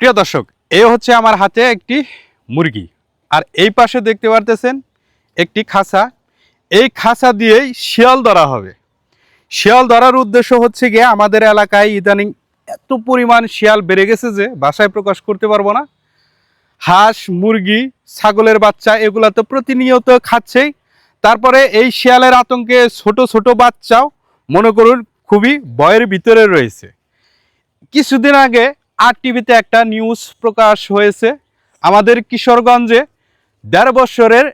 প্রিয় দর্শক, এ হচ্ছে আমার হাতে একটি মুরগি। আর এই পাশে দেখতে পারতেছেন একটি খাঁচা এই খাঁচা দিয়েই শিয়াল ধরা হবে। শিয়াল ধরার উদ্দেশ্য হচ্ছে গিয়ে আমাদের এলাকায় ইদানিং এত পরিমাণ শিয়াল বেড়ে গেছে যে বাসায় প্রকাশ করতে পারব না। হাঁস, মুরগি, ছাগলের বাচ্চা এগুলো তো প্রতিনিয়ত খাচ্ছেই। তারপরে এই শিয়ালের আতঙ্কে ছোট ছোট বাচ্চাও মনে করুন খুবই ভয়ের ভিতরে রয়েছে। কিছুদিন আগে আর টিভিতে একটা নিউজ প্রকাশ হয়েছে। আমাদের কিশোরগঞ্জে দেড় বছরের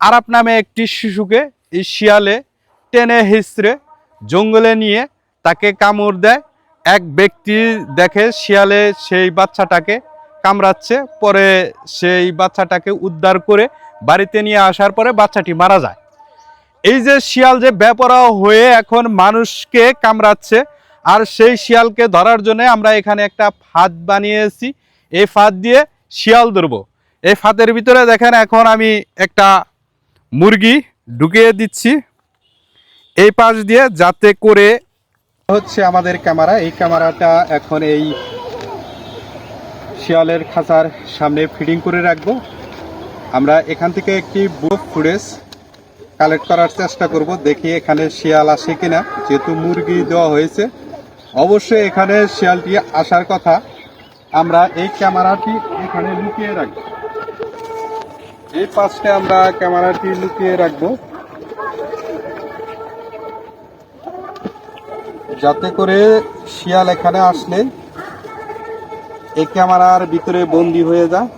আরাপ নামে একটি শিশুকে এই শিয়ালে টেনে হিসড়ে জঙ্গলে নিয়ে তাকে কামড় দেয়। এক ব্যক্তি দেখে শিয়ালে সেই বাচ্চাটাকে কামড়াচ্ছে, পরে সেই বাচ্চাটাকে উদ্ধার করে বাড়িতে নিয়ে আসার পরে বাচ্চাটি মারা যায়। এই যে শিয়াল যে বেপরা হয়ে এখন মানুষকে কামড়াচ্ছে আর সেই শিয়ালকে ধরার জন্য আমরা এখানে একটা ফাঁদ বানিয়েছি। এই ফাঁদ দিয়ে শিয়াল ধরবো। এই ফাঁদের ভিতরে দেখেন এখন আমি একটা মুরগি ঢুকিয়ে দিচ্ছি। এই পাশ দিয়ে যাতে করে হচ্ছে আমাদের ক্যামেরা, এই ক্যামেরাটা এখন এই শিয়ালের খাঁচার সামনে ফিডিং করে রাখব। আমরা এখান থেকে একটি বুক ফুটেজ কালেক্ট করার চেষ্টা করব, দেখি এখানে শিয়াল আসে কিনা। যেহেতু মুরগি দেওয়া হয়েছে অবশ্যই এখানে শিয়ালটি আসার কথা। আমরা এই ক্যামেরাটি এখানে লুকিয়ে রাখব। এই পাশে আমরা ক্যামেরাটি লুকিয়ে রাখব। যাতে করে শিয়াল এখানে আসলে এই ক্যামেরার ভিতরে বন্দি হয়ে যায়।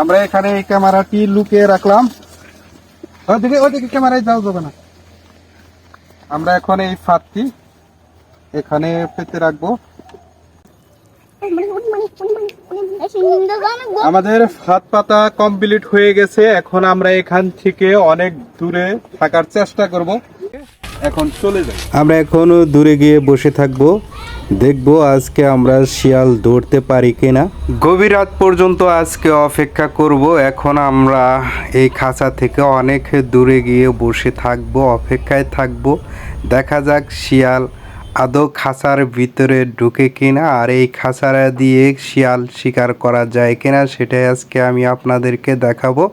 আমরা এখানে এই ক্যামেরাটি লুকিয়ে রাখলাম। ওইদিকে ওইদিকে ক্যামেরায় যাও যাবে না। আমরা এখন এই ফাঁদটি এখানে পেতে রাখব। আমাদের ফাঁদ পাতা কমপ্লিট হয়ে গেছে। এখন আমরা এখান থেকে অনেক দূরে থাকার চেষ্টা করব। এখন চলে যাই। আমরা এখন দূরে গিয়ে বসে থাকব। দেখব আজকে আমরা শিয়াল ধরতে পারি কিনা। গভীর রাত পর্যন্ত আজকে অপেক্ষা করব। এখন আমরা এই খাঁচা থেকে অনেক দূরে গিয়ে বসে থাকব, অপেক্ষায় থাকব। দেখা যাক শিয়াল আদৌ খাঁচার ভিতরে ঢুকে কিনা আর এই খাঁচারা দিয়ে শিয়াল শিকার করা যায় কিনা, সেটাই আজকে আমি আপনাদেরকে দেখাবো।